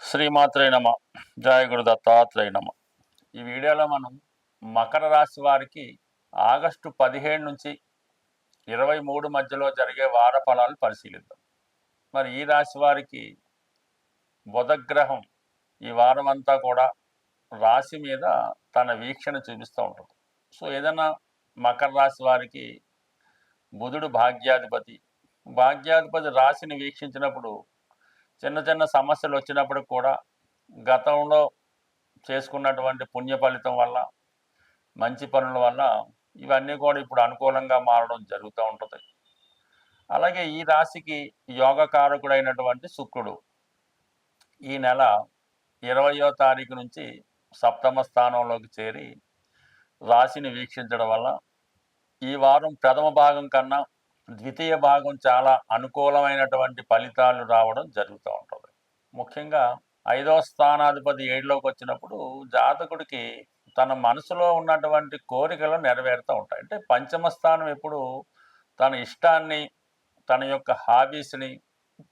శ్రీమాత్రే నమ. జాయగురు దత్తాత్రేయ నమ. ఈ వీడియోలో మనం మకర రాశి వారికి ఆగస్టు పదిహేడు నుంచి ఇరవై మూడు మధ్యలో జరిగే వార ఫలాలు పరిశీలిద్దాం. మరి ఈ రాశి వారికి బుధగ్రహం ఈ వారం అంతా కూడా రాశి మీద తన వీక్షణ చూపిస్తూ ఉంటుంది సో ఏదైనా మకర రాశి వారికి బుధుడు భాగ్యాధిపతి భాగ్యాధిపతి రాశిని వీక్షించినప్పుడు చిన్న చిన్న సమస్యలు వచ్చినప్పుడు కూడా గతంలో చేసుకున్నటువంటి పుణ్య ఫలితం వల్ల మంచి పనుల వల్ల ఇవన్నీ కూడా ఇప్పుడు అనుకూలంగా మారడం జరుగుతూ ఉంటుంది. అలాగే ఈ రాశికి యోగకారకుడైనటువంటి శుక్రుడు ఈ నెల ఇరవయో తారీఖు నుంచి సప్తమ స్థానంలోకి చేరి రాశిని వీక్షించడం వల్ల ఈ వారం ప్రథమ భాగం కన్నా ద్వితీయ భాగం చాలా అనుకూలమైనటువంటి ఫలితాలు రావడం జరుగుతూ ఉంటుంది. ముఖ్యంగా ఐదవ స్థానాధిపతి ఏడులోకి వచ్చినప్పుడు జాతకుడికి తన మనసులో ఉన్నటువంటి కోరికలు నెరవేరుతూ ఉంటాయి. అంటే పంచమ స్థానం ఎప్పుడు తన ఇష్టాన్ని తన యొక్క హాబీస్ని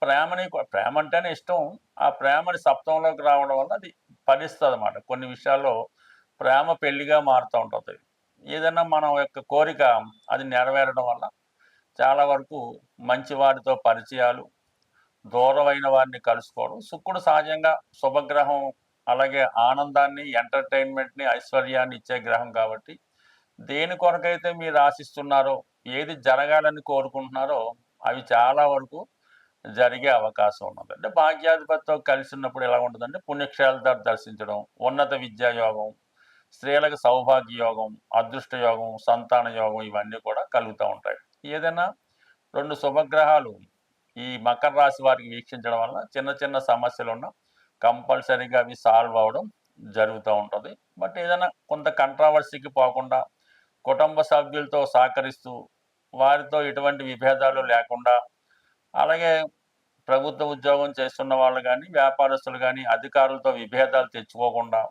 ప్రేమని ప్రేమ అంటేనే ఇష్టం. ఆ ప్రేమని సప్తంలోకి రావడం వల్ల అది ఫలిస్తుంది అన్నమాట కొన్ని విషయాల్లో ప్రేమ పెళ్ళిగా మారుతూ ఉంటుంది. ఏదైనా మన యొక్క కోరిక అది నెరవేరడం వల్ల చాలా వరకు మంచి వారితో పరిచయాలు దూరమైన వారిని కలుసుకోవడం శుక్రుడు సహజంగా శుభగ్రహం అలాగే ఆనందాన్ని ఎంటర్టైన్మెంట్ని ఐశ్వర్యాన్ని ఇచ్చే గ్రహం కాబట్టి దేని కొరకైతే మీరు ఆశిస్తున్నారో ఏది జరగాలని కోరుకుంటున్నారో అవి చాలా వరకు జరిగే అవకాశం ఉన్నది. అంటే భాగ్యాధిపతితో కలిసి ఉన్నప్పుడు ఎలా ఉంటుందంటే పుణ్యక్షేత్రాలు దర్శించడం ఉన్నత విద్యా యోగం స్త్రీలకు సౌభాగ్య యోగం అదృష్ట యోగం సంతాన యోగం ఇవన్నీ కూడా కలుగుతూ ఉంటాయి. ఏదైనా రెండు శుభగ్రహాలు ఈ మకర రాశి వారికి వీక్షించడం వల్ల చిన్న చిన్న సమస్యలు ఉన్న కంపల్సరీగా అవి సాల్వ్ అవ్వడం జరుగుతూ ఉంటుంది. బట్ ఏదైనా కొంత కంట్రావర్సీకి పోకుండా కుటుంబ సభ్యులతో సహకరిస్తూ వారితో ఎటువంటి విభేదాలు లేకుండా అలాగే ప్రభుత్వ ఉద్యోగం చేస్తున్న వాళ్ళు కానీ వ్యాపారస్తులు కానీ అధికారులతో విభేదాలు తెచ్చుకోకుండా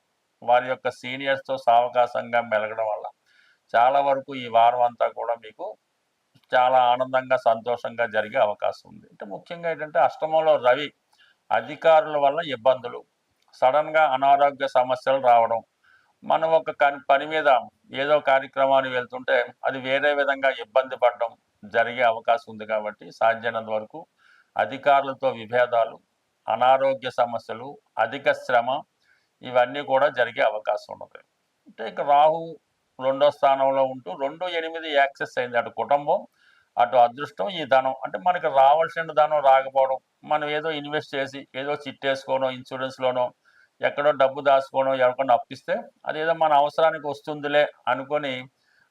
వారి యొక్క సీనియర్స్తో సావకాశంగా మెలగడం వల్ల చాలా వరకు ఈ వారం అంతా కూడా మీకు చాలా ఆనందంగా సంతోషంగా జరిగే అవకాశం ఉంది. అంటే ముఖ్యంగా ఏంటంటే అష్టమంలో రవి అధికారుల వల్ల ఇబ్బందులు. సడన్గా అనారోగ్య సమస్యలు రావడం. మనం ఒక పని మీద ఏదో కార్యక్రమానికి వెళ్తుంటే అది వేరే విధంగా ఇబ్బంది పడడం జరిగే అవకాశం ఉంది కాబట్టి సాధ్యమైనంత వరకు అధికారులతో విభేదాలు అనారోగ్య సమస్యలు అధిక శ్రమ ఇవన్నీ కూడా జరిగే అవకాశం ఉన్నది. అంటే ఇక రాహు రెండో స్థానంలో ఉంటూ రెండు ఎనిమిది యాక్సెస్ అయింది అటు కుటుంబం. అటు అదృష్టం ఈ ధనం. అంటే మనకి రావాల్సిన ధనం రాకపోవడం మనం ఏదో ఇన్వెస్ట్ చేసి ఏదో చిట్టేసుకోనో ఇన్సూరెన్స్లోనో ఎక్కడో డబ్బు దాచుకోనో ఎవరికన్నా అప్పిస్తే అదేదో మన అవసరానికి వస్తుందిలే అనుకొని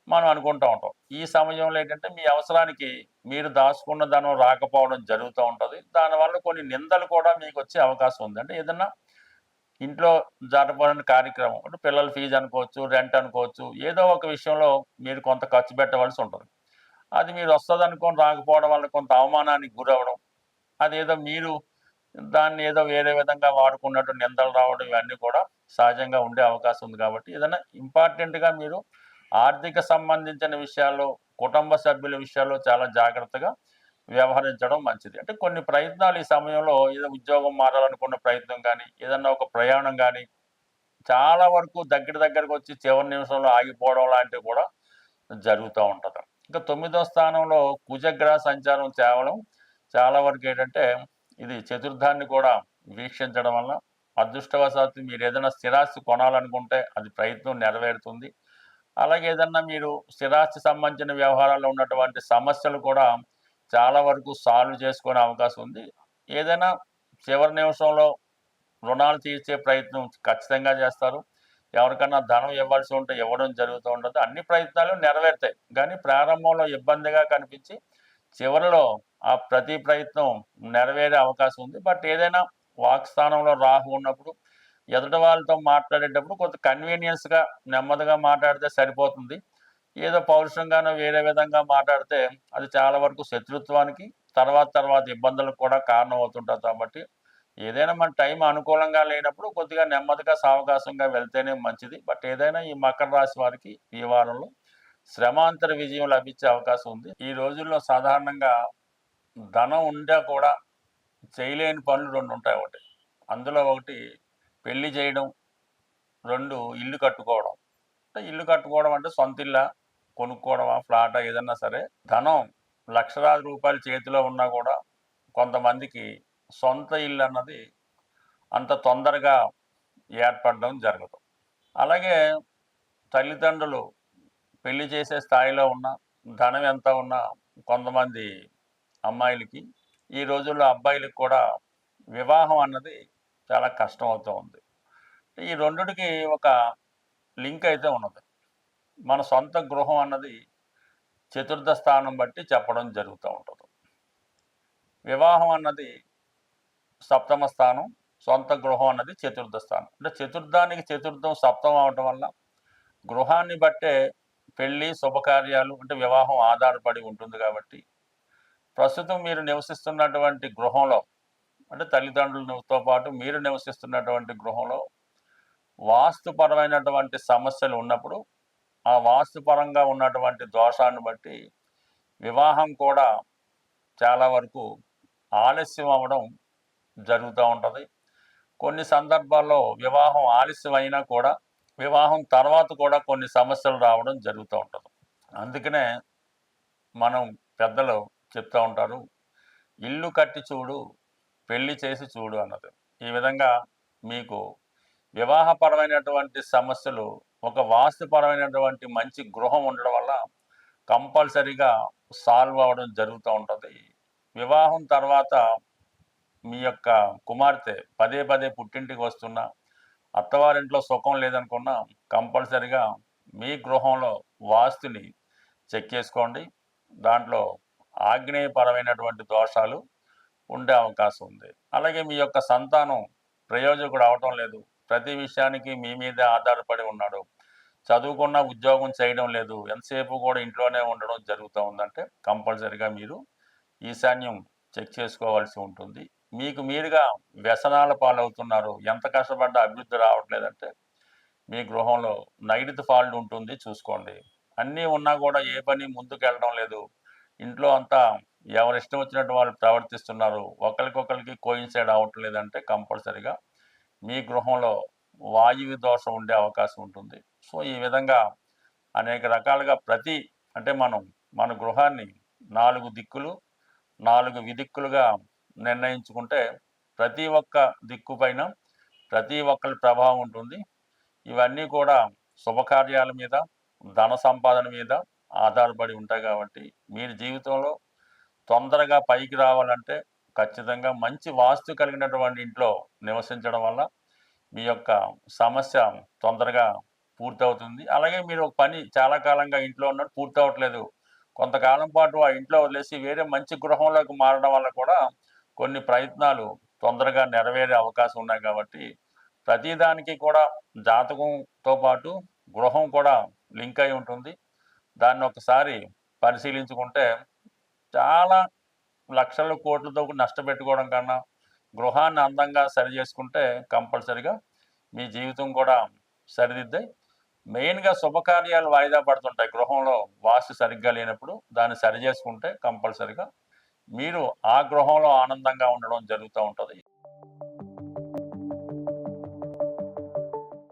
మనం అనుకుంటూ ఉంటాం. ఈ సమయంలో ఏంటంటే మీ అవసరానికి మీరు దాచుకున్న ధనం రాకపోవడం జరుగుతూ ఉంటుంది. దానివల్ల కొన్ని నిందలు కూడా మీకు వచ్చే అవకాశం ఉంది. అంటే ఏదన్నా ఇంట్లో జరపబడిన కార్యక్రమం అంటే పిల్లల ఫీజు అనుకోవచ్చు రెంట్ అనుకోవచ్చు ఏదో ఒక విషయంలో మీరు కొంత ఖర్చు పెట్టవలసి ఉంటుంది. అది మీరు వస్తుంది అనుకొని రాకపోవడం వల్ల కొంత అవమానానికి గురవడం అదేదో మీరు దాన్ని ఏదో వేరే విధంగా వాడుకున్నట్టు నిందలు రావడం ఇవన్నీ కూడా సహజంగా ఉండే అవకాశం ఉంది కాబట్టి ఏదైనా ఇంపార్టెంట్గా మీరు ఆర్థిక సంబంధించిన విషయాల్లో కుటుంబ సభ్యుల విషయాల్లో చాలా జాగ్రత్తగా వ్యవహరించడం మంచిది. అంటే కొన్ని ప్రయత్నాలు ఈ సమయంలో ఏదో ఉద్యోగం మారాలనుకున్న ప్రయత్నం కానీ ఏదన్నా ఒక ప్రయాణం కానీ చాలా వరకు దగ్గర దగ్గరకు వచ్చి చివరి నిమిషంలో ఆగిపోవడం లాంటివి కూడా జరుగుతూ ఉంటుంది. ఇంకా తొమ్మిదో స్థానంలో కుజగ్రహ సంచారం కేవలం చాలా వరకు ఏంటంటే ఇది చతుర్థాన్ని కూడా వీక్షించడం వల్ల అదృష్టవశాత్తు మీరు ఏదైనా స్థిరాస్తి కొనాలనుకుంటే అది ప్రయత్నం నెరవేరుతుంది. అలాగే ఏదన్నా మీరు స్థిరాస్తి సంబంధించిన వ్యవహారాల్లో ఉన్నటువంటి సమస్యలు కూడా చాలా వరకు సాల్వ్ చేసుకునే అవకాశం ఉంది. ఏదైనా చివరి నిమిషంలో రుణాలు తీర్చే ప్రయత్నం ఖచ్చితంగా చేస్తారు. ఎవరికన్నా ధనం ఇవ్వాల్సి ఉంటే ఇవ్వడం జరుగుతూ ఉండదు. అన్ని ప్రయత్నాలు నెరవేరుతాయి. కానీ ప్రారంభంలో ఇబ్బందిగా కనిపించి చివరిలో ఆ ప్రతి ప్రయత్నం నెరవేరే అవకాశం ఉంది. బట్ ఏదైనా వాక్ స్థానంలో రాహు ఉన్నప్పుడు ఎదుటి వాళ్ళతో మాట్లాడేటప్పుడు కొంత కన్వీనియన్స్గా నెమ్మదిగా మాట్లాడితే సరిపోతుంది. ఏదో పౌరుషంగానో వేరే విధంగా మాట్లాడితే అది చాలా వరకు శత్రుత్వానికి తర్వాత తర్వాత ఇబ్బందులకు కూడా కారణం అవుతుంటుంది కాబట్టి ఏదైనా మన టైం అనుకూలంగా లేనప్పుడు కొద్దిగా నెమ్మదిగా సావకాశంగా వెళ్తేనే మంచిది. బట్ ఏదైనా ఈ మకర రాశి వారికి ఈ వారంలో శ్రమాంతర విజయం లభించే అవకాశం ఉంది. ఈ రోజుల్లో సాధారణంగా ధనం ఉండా కూడా చేయలేని పనులు రెండు ఉంటాయి ఒకటి. అందులో ఒకటి పెళ్ళి చేయడం రెండు ఇల్లు కట్టుకోవడం. అంటే ఇల్లు కట్టుకోవడం అంటే సొంత ఇల్లా కొనుక్కోవడమా ఫ్లాటా ఏదన్నా సరే. ధనం లక్షలాది రూపాయలు చేతిలో ఉన్నా కూడా కొంతమందికి సొంత ఇల్లు అన్నది అంత తొందరగా ఏర్పడడం జరగదు. అలాగే తల్లిదండ్రులు పెళ్ళి చేసే స్థాయిలో ఉన్న ధనం ఎంత ఉన్నా కొంతమంది అమ్మాయిలకి ఈ రోజుల్లో అబ్బాయిలకు కూడా వివాహం అన్నది చాలా కష్టం అవుతూ ఉంది. ఈ రెండుకి ఒక లింక్ అయితే ఉన్నది. మన సొంత గృహం అన్నది చతుర్థ స్థానం బట్టి చెప్పడం జరుగుతూ ఉంటుంది. వివాహం అన్నది సప్తమ స్థానం సొంత గృహం అన్నది చతుర్థ స్థానం. అంటే చతుర్థానికి చతుర్థం సప్తం అవటం వల్ల గృహాన్ని బట్టే పెళ్ళి శుభకార్యాలు అంటే వివాహం ఆధారపడి ఉంటుంది కాబట్టి ప్రస్తుతం మీరు నివసిస్తున్నటువంటి గృహంలో అంటే తల్లిదండ్రులతో పాటు మీరు నివసిస్తున్నటువంటి గృహంలో వాస్తుపరమైనటువంటి సమస్యలు ఉన్నప్పుడు ఆ వాస్తుపరంగా ఉన్నటువంటి దోషాన్ని బట్టి వివాహం కూడా చాలా వరకు ఆలస్యం అవ్వడం జరుగుతూ ఉంటుంది. కొన్ని సందర్భాల్లో వివాహం ఆలస్యం అయినా కూడా వివాహం తర్వాత కూడా కొన్ని సమస్యలు రావడం జరుగుతూ ఉంటుంది. అందుకనే మనం పెద్దలు చెప్తూ ఉంటారు ఇల్లు కట్టి చూడు పెళ్ళి చేసి చూడు అన్నది. ఈ విధంగా మీకు వివాహపరమైనటువంటి సమస్యలు ఒక వాస్తుపరమైనటువంటి మంచి గృహం ఉండడం వల్ల కంపల్సరీగా సాల్వ్ అవ్వడం జరుగుతూ ఉంటుంది. వివాహం తర్వాత మీ యొక్క కుమార్తె పదే పదే పుట్టింటికి వస్తున్న అత్తవారింట్లో సుఖం లేదనుకున్నా కంపల్సరిగా మీ గృహంలో వాస్తుని చెక్ చేసుకోండి. దాంట్లో ఆగ్నేయపరమైనటువంటి దోషాలు ఉండే అవకాశం ఉంది. అలాగే మీ యొక్క సంతానం ప్రయోజకుడు అవటం లేదు. ప్రతి విషయానికి మీ మీదే ఆధారపడి ఉన్నాడు. చదువుకున్న ఉద్యోగం చేయడం లేదు. ఎంతసేపు కూడా ఇంట్లోనే ఉండడం జరుగుతూ ఉందంటే కంపల్సరిగా మీరు ఈశాన్యం చెక్ చేసుకోవాల్సి ఉంటుంది. మీకు మీరుగా వ్యసనాల పాలవుతున్నారు. ఎంత కష్టపడ్డా అభివృద్ధి రావట్లేదంటే మీ గృహంలో నైరుతి ఫాల్ట్ ఉంటుంది చూసుకోండి. అన్నీ ఉన్నా కూడా ఏ పని ముందుకు వెళ్ళడం లేదు. ఇంట్లో అంతా ఎవరి ఇష్టం వచ్చినట్టు వాళ్ళు ప్రవర్తిస్తున్నారు. ఒకరికొకరికి కోయిన్సైడ్ అవ్వట్లేదంటే కంపల్సరిగా మీ గృహంలో వాయువు దోషం ఉండే అవకాశం ఉంటుంది. సో ఈ విధంగా అనేక రకాలుగా ప్రతి అంటే మనం మన గృహాన్ని నాలుగు దిక్కులు నాలుగు విదిక్కులుగా నిర్ణయించుకుంటే ప్రతి ఒక్క దిక్కు పైన ప్రతి ఒక్కరి ప్రభావం ఉంటుంది. ఇవన్నీ కూడా శుభకార్యాల మీద ధన సంపాదన మీద ఆధారపడి ఉంటాయి కాబట్టి మీరు జీవితంలో తొందరగా పైకి రావాలంటే ఖచ్చితంగా మంచి వాస్తు కలిగినటువంటి ఇంట్లో నివసించడం వల్ల మీ యొక్క సమస్య తొందరగా పూర్తవుతుంది. అలాగే మీరు ఒక పని చాలా కాలంగా ఇంట్లో ఉన్నట్టు పూర్తవట్లేదు. కొంతకాలం పాటు ఆ ఇంట్లో వదిలేసి వేరే మంచి గృహంలోకి మారడం వల్ల కూడా కొన్ని ప్రయత్నాలు తొందరగా నెరవేరే అవకాశం ఉన్నాయి కాబట్టి ప్రతిదానికి కూడా జాతకంతో పాటు గృహం కూడా లింక్ అయి ఉంటుంది. దాన్ని ఒకసారి పరిశీలించుకుంటే చాలా లక్షల కోట్లతో నష్టపెట్టుకోవడం కన్నా గృహాన్ని అందంగా సరి చేసుకుంటే కంపల్సరిగా మీ జీవితం కూడా సరిదిద్దాయి మెయిన్గా శుభకార్యాలు వాయిదా పడుతుంటాయి గృహంలో వాస్తు సరిగ్గా లేనప్పుడు దాన్ని సరి చేసుకుంటే కంపల్సరిగా మీరు ఆ గృహంలో ఆనందంగా ఉండడం జరుగుతూ ఉంటుంది.